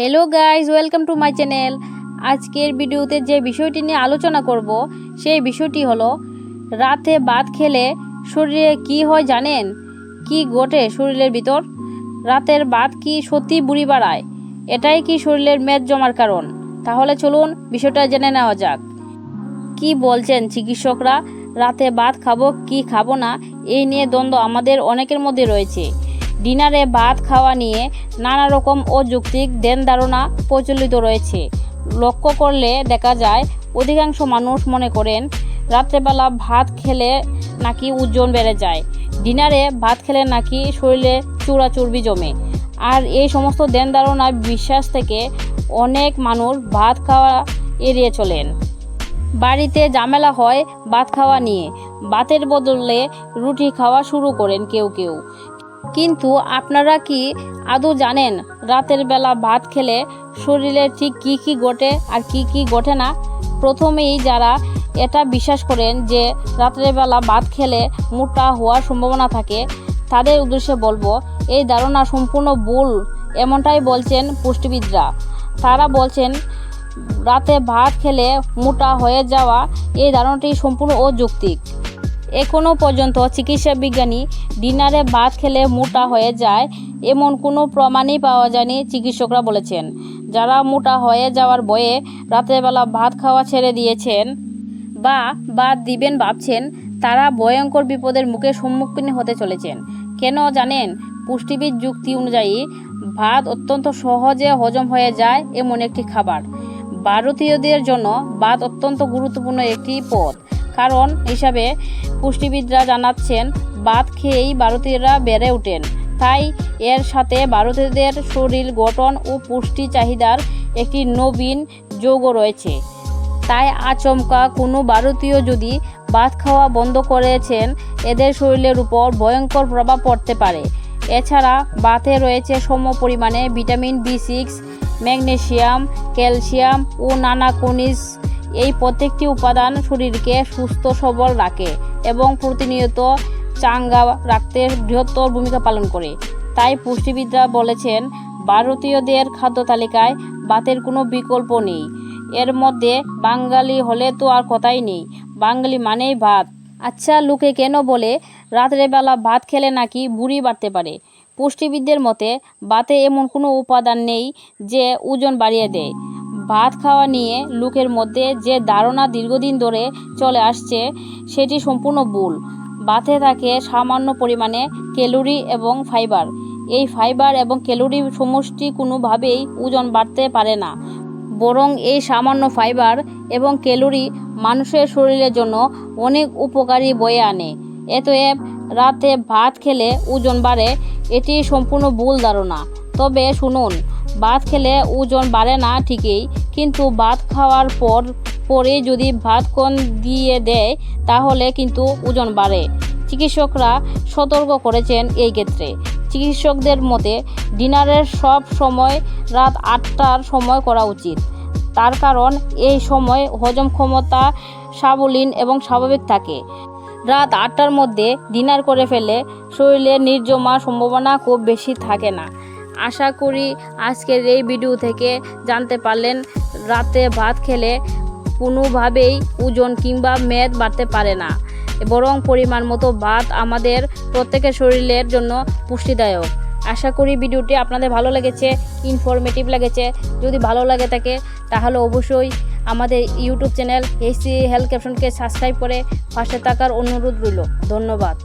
Hello guys welcome to my channel আজকের ভিডিওতে যে বিষয়টি নিয়ে আলোচনা করব, সেই বিষয়টি হলো, রাতে ভাত খেলে শরীরে কি হয় জানেন? কি ঘটে শরীরের ভিতর? রাতের ভাত কি সত্যি বুড়ি বাড়ায়? এটাই কি শরীরের মেদ জমার কারণ? তাহলে চলুন বিষয়টা জেনে নেওয়া যাক। কি বলছেন চিকিৎসকরা? রাতে ভাত খাব কি খাব না? এই নিয়ে দ্বন্দ্ব আমাদের অনেকের মধ্যে রয়েছে। ডিনারে ভাত খাওয়া নিয়ে নানা রকম অযৌক্তিক দেন ধারণা প্রচলিত রয়েছে। লক্ষ্য করলে দেখা যায়, অধিকাংশ মানুষ মনে করেন, রাত্রেবেলা ভাত খেলে নাকি ওজন বেড়ে যায়। ডিনারে ভাত খেলে নাকি শরীরে চূড়া চর্বি জমে। আর এই সমস্ত দেন ধারণা বিশ্বাস থেকে অনেক মানুষ ভাত খাওয়া এড়িয়ে চলেন। বাড়িতে ঝামেলা হয় ভাত খাওয়া নিয়ে। ভাতের বদলে রুটি খাওয়া শুরু করেন কেউ কেউ। কিন্তু আপনারা কি আদৌ জানেন রাতের বেলা ভাত খেলে শরীরে ঠিক কি কি ঘটে আর কি কি ঘটে না? প্রথমেই যারা এটা বিশ্বাস করেন যে রাতের বেলা ভাত খেলে মোটা হওয়ার সম্ভাবনা থাকে, তাদের উদ্দেশ্যে বলব, এই ধারণা সম্পূর্ণ ভুল, এমনটাই বলছেন পুষ্টিবিদরা। তারা বলছেন, রাতে ভাত খেলে মোটা হয়ে যাওয়া এই ধারণাটি সম্পূর্ণ অযৌক্তিক। এখনও পর্যন্ত চিকিৎসা বিজ্ঞানী ডিনারে ভাত খেলে মোটা হয়ে যায়, এমন কোনো প্রমাণই পাওয়া যায়নি, চিকিৎসকরা বলেছেন। যারা মোটা হয়ে যাওয়ার বয়ে রাতেরবেলা ভাত খাওয়া ছেড়ে দিয়েছেন বা বাদ দিবেন ভাবছেন, তারা ভয়ঙ্কর বিপদের মুখে সম্মুখীন হতে চলেছেন। কেন জানেন, পুষ্টিবিদ যুক্তি অনুযায়ী ভাত অত্যন্ত সহজে হজম হয়ে যায় এমন একটি খাবার। ভারতীয়দের জন্য ভাত অত্যন্ত গুরুত্বপূর্ণ একটি পদ। কারণ হিসাবে পুষ্টিবিদরা জানাচ্ছেন ভাত খেয়েই ভারতীয়রা বেড়ে ওঠেন। তাই এর সাথে ভারতীয়দের শরীর গঠন ও পুষ্টি চাহিদার একটি নবীন যোগও রয়েছে। তাই আচমকা কোনো ভারতীয় যদি ভাত খাওয়া বন্ধ করেছেন, এদের শরীরের উপর ভয়ঙ্কর প্রভাব পড়তে পারে। এছাড়া ভাতে রয়েছে সম পরিমাণে vitamin B six magnesium calcium ও নানা খনিজ এই প্রত্যেকটি উপাদান শরীরকে সুস্থ, সবল রাখে এবং প্রতিনিয়ত চাঙ্গা রাখতে বৃহত্তর ভূমিকা পালন করে। তাই পুষ্টিবিদরা বলেছেন, ভারতীয়দের খাদ্য তালিকায় ভাতের কোনো বিকল্প নেই। এর মধ্যে বাঙালি হলে তো আর কথাই নেই। বাঙালি মানেই ভাত। আচ্ছা লোকে কেন বলে রাতের বেলা ভাত খেলে নাকি বুড়ি বাড়তে পারে? পুষ্টিবিদদের মতে বাতে এমন কোনো উপাদান নেই যে ওজন বাড়িয়ে দেয়। ভাত খাওয়া নিয়ে লোকের মধ্যে যে ধারণা দীর্ঘদিন ধরে চলে আসছে, সেটি সম্পূর্ণ ভুল। ভাতে থাকে সামান্য পরিমাণে ক্যালোরি এবং ফাইবার। এই ফাইবার এবং ক্যালোরি সমষ্টি কোনোভাবেই ওজন বাড়তে পারে না। বরং এই সামান্য ফাইবার এবং ক্যালোরি মানুষের শরীরের জন্য অনেক উপকারী বয়ে আনে। এতএব রাতে ভাত খেলে ওজন বাড়ে, এটি সম্পূর্ণ ভুল ধারণা। তবে শুনুন ভাত খেলে ওজন বাড়ে না ঠিকই, কিন্তু ভাত খাওয়ার পর পরে যদি ভাত কম দিয়ে দেয়, তাহলে কিন্তু ওজন বাড়ে। চিকিৎসকরা সতর্ক করেছেন এই ক্ষেত্রে। চিকিৎসকদের মতে, ডিনারের সব সময় রাত আটটার সময় করা উচিত। তার কারণ, এই সময় হজম ক্ষমতা সাবলীন এবং স্বাভাবিক থাকে। রাত আটটার মধ্যে ডিনার করে ফেলে শরীরে নির্জমা সম্ভাবনা খুব বেশি থাকে না। আশা করি আজকের এই ভিডিও থেকে জানতে পারলেন, রাতে ভাত খেলে কোনোভাবেই ওজন কিংবা মেদ বাড়তে পারে না। বরং পরিমাণ মতো ভাত আমাদের প্রত্যেকের শরীরের জন্য পুষ্টিদায়ক। আশা করি ভিডিওটি আপনাদের ভালো লেগেছে ইনফরমেটিভ লেগেছে। যদি ভালো লাগে থাকে, তাহলে অবশ্যই আমাদের ইউটিউব চ্যানেল এইচসি হেলথ ক্যাপশনকে সাবস্ক্রাইব করে পাশে থাকার অনুরোধ রইল। ধন্যবাদ।